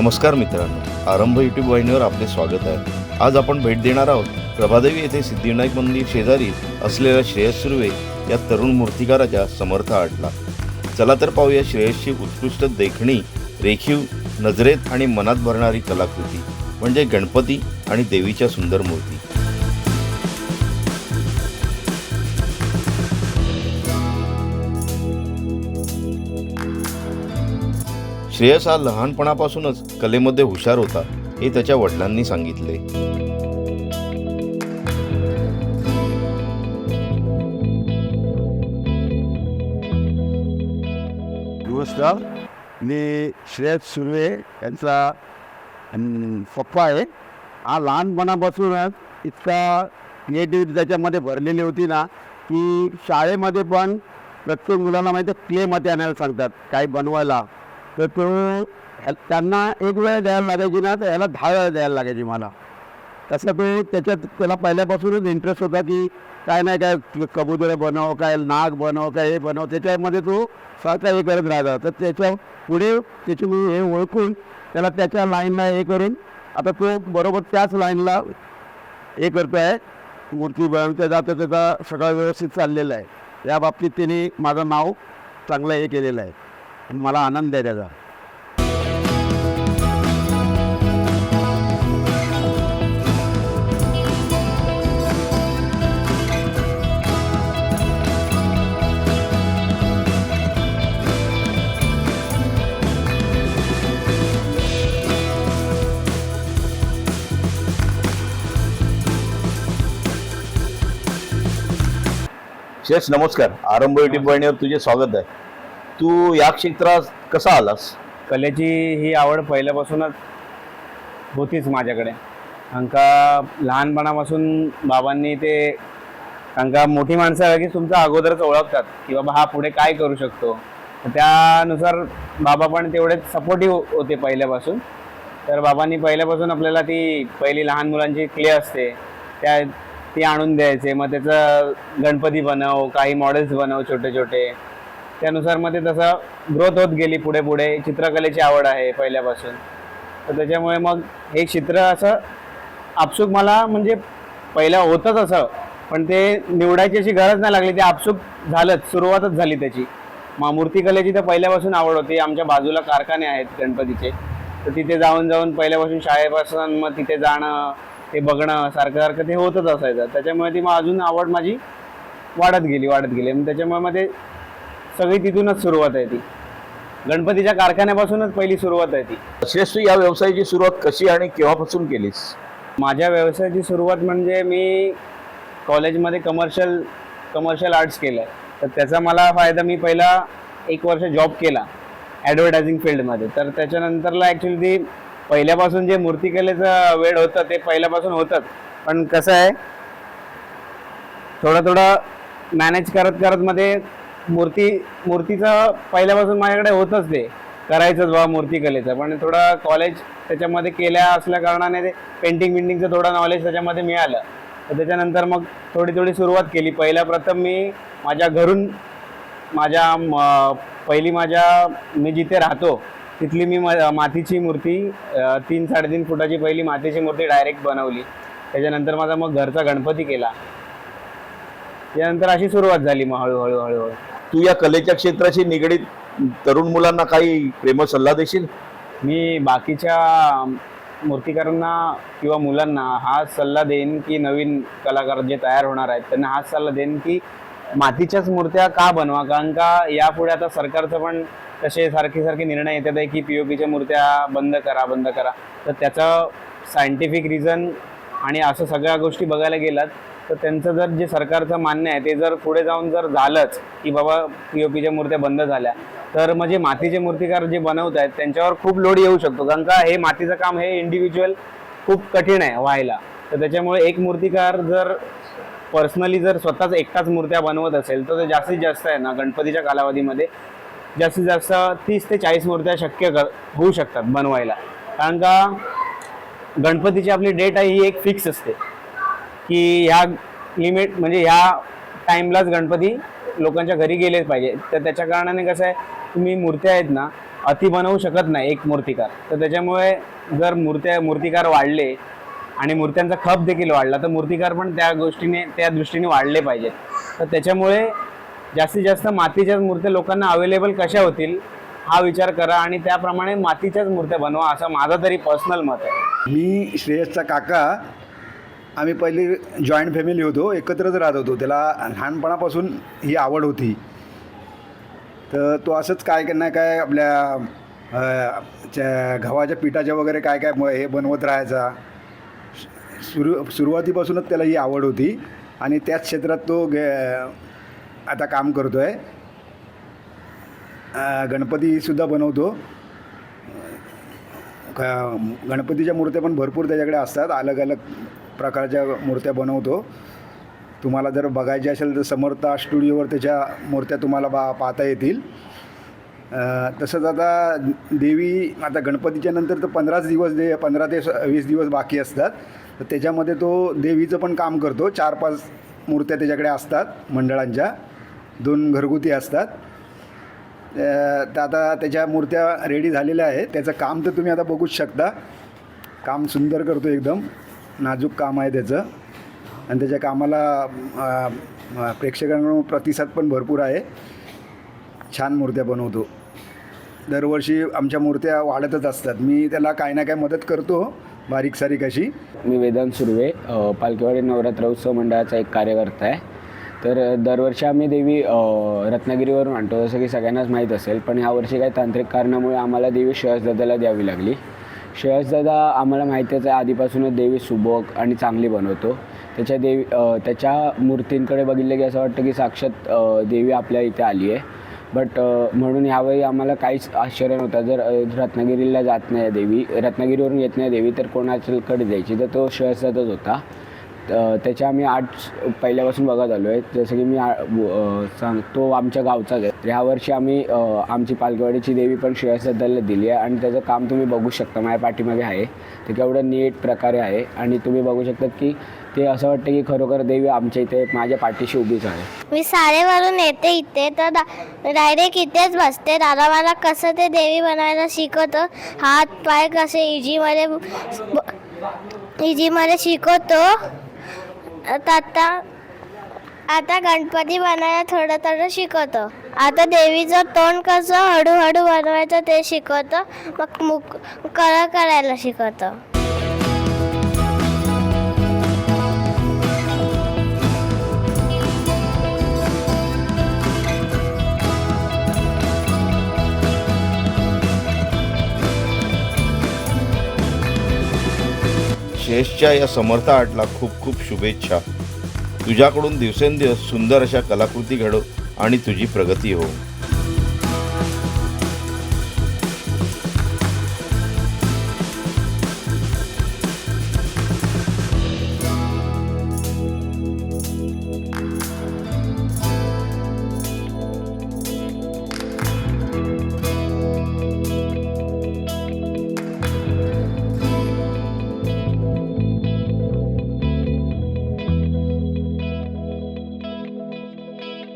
नमस्कार मित्रांनो. आरंभ यूट्यूब वाहिनीवर आपले स्वागत आहे. आज आपण भेट देणार आहोत प्रभादेवी येथे सिद्धिविनायक मंदिर शेजारी असलेल्या श्रेयस सुर्वे या तरुण मूर्तिकाराच्या समर्थ आटला चला तर पाहूया श्रेयसची उत्कृष्ट देखणी रेखीव नजरेत आणि मनात भरणारी कलाकृती म्हणजे गणपती आणि देवीच्या सुंदर मूर्ती. श्रेयस हा लहानपणापासूनच कलेमध्ये हुशार होता हे त्याच्या वडिलांनी सांगितले. नमस्कार मी श्रेयस सुर्वे यांचा पप्पा आहे. हा लहानपणापासूनच इतका क्रिएटिव्हिटी त्याच्यामध्ये भरलेली होती ना की शाळेमध्ये पण प्रत्येक मुलांना माहिती क्लेमध्ये आणायला सांगतात काही बनवायला. तर तो त्यांना एक वेळ द्यायला लागायची ना तर याला दहा वेळा द्यायला लागायची मला. तसं तो त्याच्यात त्याला पहिल्यापासूनच इंटरेस्ट होता की काय नाही काय कबुतरे बनव काय नाग बनव काय हे बनव. त्याच्यामध्ये तो स्वतः हे करत राहिला. तर त्याच्या पुढे त्याची मी हे ओळखून त्याला त्याच्या लाईनला हे करून आता तो बरोबर त्याच लाईनला हे करतो आहे मूर्ती बनवता जातं त्याचा सगळं व्यवस्थित चाललेलं आहे. या बाबतीत त्याने माझं नाव चांगलं हे केलेलं आहे. मला आनंद आहे त्याचा. शेष नमस्कार. आरंभ युट्यूब वाहिनीवर तुझे स्वागत आहे. तू या क्षेत्रात कसा आलास? कलेची ही आवड पहिल्यापासूनच होतीच माझ्याकडे. कारण लहानपणापासून बाबांनी ते कारण मोठी माणसं आहे की तुमचं अगोदरच ओळखतात की बाबा हा पुढे काय करू शकतो. त्यानुसार बाबा पण तेवढेच सपोर्टिव्ह होते पहिल्यापासून. तर बाबांनी पहिल्यापासून आपल्याला ती पहिली लहान मुलांची क्ले असते त्या ती आणून द्यायचे. मग त्याचं गणपती बनव काही मॉडेल्स बनव छोटे छोटे त्यानुसार मग ते तसं ग्रोथ होत गेली पुढे पुढे. चित्रकलेची आवड आहे पहिल्यापासून. तर त्याच्यामुळे मग हे चित्र असं आपसूक मला म्हणजे पहिलं होतंच असं. पण ते निवडायची अशी गरज नाही लागली. ते आपसूक झालंच. सुरुवातच झाली त्याची. मग मूर्तिकलेची तर पहिल्यापासून आवड होती. आमच्या बाजूला कारखाने आहेत गणपतीचे. तर तिथे जाऊन जाऊन पहिल्यापासून शाळेपासून मग तिथे जाणं ते बघणं सारखं सारखं ते होतच असायचं. त्याच्यामुळे ती मग अजून आवड माझी वाढत गेली वाढत गेली. मग त्याच्यामुळे मग ते सगळी तिथूनच सुरुवात आहे ती. गणपतीच्या कारखान्यापासूनच पहिली सुरुवात आहे ती. तू या व्यवसायाची सुरुवात कशी आणि केव्हापासून केलीस? माझ्या व्यवसायाची सुरुवात म्हणजे मी कॉलेजमध्ये कमर्शियल कमर्शियल आर्ट्स केलं तर त्याचा मला फायदा मी पहिला एक वर्ष जॉब केला ॲडव्हर्टायझिंग फील्डमध्ये तर त्याच्यानंतरला ॲक्च्युली ती पहिल्यापासून जे मूर्तिकलेचं वेळ होतं ते पहिल्यापासून होतंच. पण कसं आहे थोडं थोडं मॅनेज करत करत मध्ये मूर्ती मूर्तीचं पहिल्यापासून माझ्याकडे होतच ते. करायचंच बा मूर्तिकलेचं पण थोडा कॉलेज त्याच्यामध्ये केल्या असल्या कारणाने ते पेंटिंग बिंटिंगचं थोडं नॉलेज त्याच्यामध्ये मिळालं. तर त्याच्यानंतर मग थोडी थोडी सुरुवात केली. पहिल्या प्रथम मी माझ्या घरून माझ्या पहिली माझ्या मी जिथे राहतो तिथली मी म- मातीची मूर्ती तीन साडेतीन फुटाची पहिली मातीची मूर्ती डायरेक्ट बनवली. त्याच्यानंतर माझा मग घरचा गणपती केला. त्यानंतर अशी सुरुवात झाली मग हळूहळू हळूहळू. तू या कलेच्या क्षेत्राशी निगडीत तरुण मुलांना काही प्रेम सल्ला देशील? मी बाकीच्या मूर्तिकारांना किंवा मुलांना हाच सल्ला देईन की नवीन कलाकार जे तयार होणार आहेत त्यांना हाच सल्ला देईन की मातीच्याच मूर्त्या का बनवा? कारण का यापुढे आता सरकारचं पण तसे सारखे सारखे निर्णय येतात आहे की पी ओ पीच्या मूर्त्या बंद करा बंद करा. तर त्याचं सायंटिफिक रिझन आणि असं सगळ्या गोष्टी बघायला गेलात तर त्यांचं जर जे सरकारचं मान्य आहे ते जर पुढे जाऊन जर झालंच की बाबा पी ओ पीच्या मूर्त्या बंद झाल्या तर म्हणजे मातीचे मूर्तिकार जे बनवत आहेत त्यांच्यावर खूप लोड येऊ शकतो. कारण का हे मातीचं काम हे इंडिव्हिज्युअल खूप कठीण आहे व्हायला. तर त्याच्यामुळे एक मूर्तिकार जर पर्सनली जर स्वतःच एकटाच मूर्त्या बनवत असेल तर ते जास्तीत जास्त आहे ना गणपतीच्या कालावधीमध्ये जास्तीत जास्त तीस ते चाळीस मूर्त्या शक्य कर होऊ शकतात बनवायला. कारण का गणपतीची आपली डेट आहे ही एक फिक्स असते. की ह्या लिमिट म्हणजे ह्या टाईमलाच गणपती लोकांच्या घरी गेलेच पाहिजे. तर त्याच्या कारणाने कसं आहे तुम्ही मूर्त्या आहेत ना अति बनवू शकत नाही एक मूर्तिकार. तर त्याच्यामुळे जर मूर्त्या मूर्तिकार वाढले आणि मूर्त्यांचा खप देखील वाढला तर मूर्तिकार पण त्या गोष्टीने त्या दृष्टीने वाढले पाहिजेत. तर त्याच्यामुळे जास्तीत जास्त मातीच्याच मूर्त्या लोकांना अवेलेबल कशा होतील हा विचार करा आणि त्याप्रमाणे मातीच्याच मूर्त्या बनवा असं माझं तरी पर्सनल मत आहे. मी श्रेयसचा काका आम्ही पहिली जॉईंट फॅमिली होतो एकत्रच राहत होतो. त्याला लहानपणापासून ही आवड होती. तर तो असंच काय ना काय आपल्या च्या गव्हाच्या पिठाच्या वगैरे काय काय म- हे बनवत राहायचा. सुरू सुरुवातीपासूनच त्याला ही आवड होती. आणि त्याच क्षेत्रात तो गे आता काम करतो आहे गणपतीसुद्धा बनवतो. गणपतीच्या मूर्त्या पण भरपूर त्याच्याकडे असतात. अलग अलग प्रकारच्या मूर्त्या बनवतो. तुम्हाला जर बघायची असेल तर समर्था स्टुडिओवर त्याच्या मूर्त्या तुम्हाला बा पाहता येतील. तसंच आता देवी आता गणपतीच्या नंतर तर पंधराच दिवस दे पंधरा ते स- वीस दिवस बाकी असतात. तर त्याच्यामध्ये तो देवीचं पण काम करतो. चार पाच मूर्त्या त्याच्याकडे असतात मंडळांच्या. दोन घरगुती असतात. तर आता त्याच्या मूर्त्या रेडी झालेल्या आहेत. त्याचं काम तर तुम्ही आता बघूच शकता. काम सुंदर करतो एकदम. नाजूक काम आहे त्याचं. आणि त्याच्या कामाला प्रेक्षकांकडून प्रतिसाद पण भरपूर आहे. छान मूर्त्या बनवतो. दरवर्षी आमच्या मूर्त्या वाढतच असतात. मी त्याला काही ना काही मदत करतो बारीक सारीक अशी. मी वेदांत सुर्वे पालखीवाडी नवरात्र उत्सव मंडळाचा एक कार्यकर्ता आहे. तर दरवर्षी आम्ही देवी रत्नागिरीवरून आणतो जसं की सगळ्यांनाच माहीत असेल. पण ह्यावर्षी काही तांत्रिक कारणामुळे आम्हाला देवी श्रेयसदादाला द्यावी लागली. श्रेयसदादा आम्हाला माहितीच आहे आधीपासूनच देवी सुबक आणि चांगली बनवतो. त्याच्या देवी त्याच्या मूर्तींकडे बघितलं की असं वाटतं की साक्षात देवी आपल्या इथे आली आहे. बट म्हणून यावेळी आम्हाला काहीच आश्चर्य नव्हतं. जर रत्नागिरीला जात नाही देवी रत्नागिरीवरून येत नाही देवी तर कोणाच्याकडे जायची? तर तो श्रेयसदादाच होता. त्याच्या आम्ही आठ पहिल्यापासून बघत आलो आहे जसं की मी आ- सांग तो आमच्या गावचाच आहे ह्या वर्षी आम्ही आमची पालखीवाडीची देवी पण श्रेयसदादाला दिली आहे आणि त्याचं काम तुम्ही बघू शकता. माझ्या पाठीमागे आहे. ते केवढं नीट प्रकारे आहे आणि तुम्ही बघू शकता की ते असं वाटतं की खरोखर देवी आमच्या इथे माझ्या पाठीशी उभीच आहे. मी साडेवरून येते इथे तर डायरेक्ट इथेच बसते. दादा मला कसं ते देवी बनवायला शिकवतो? हात पाय कसे इजीमध्ये इजीमध्ये शिकवतो? आता आता गणपती बनायला थोडं थोडं शिकवतो. आता देवीचं तोंड कसं हळूहळू बनवायचं ते शिकवतं मग मुक कळ करायला शिकवतं. शेषच्या या समर्थ आर्टला खूप खूप शुभेच्छा. तुझ्याकडून दिवसेंदिवस सुंदर अशा कलाकृती घडो आणि तुझी प्रगती हो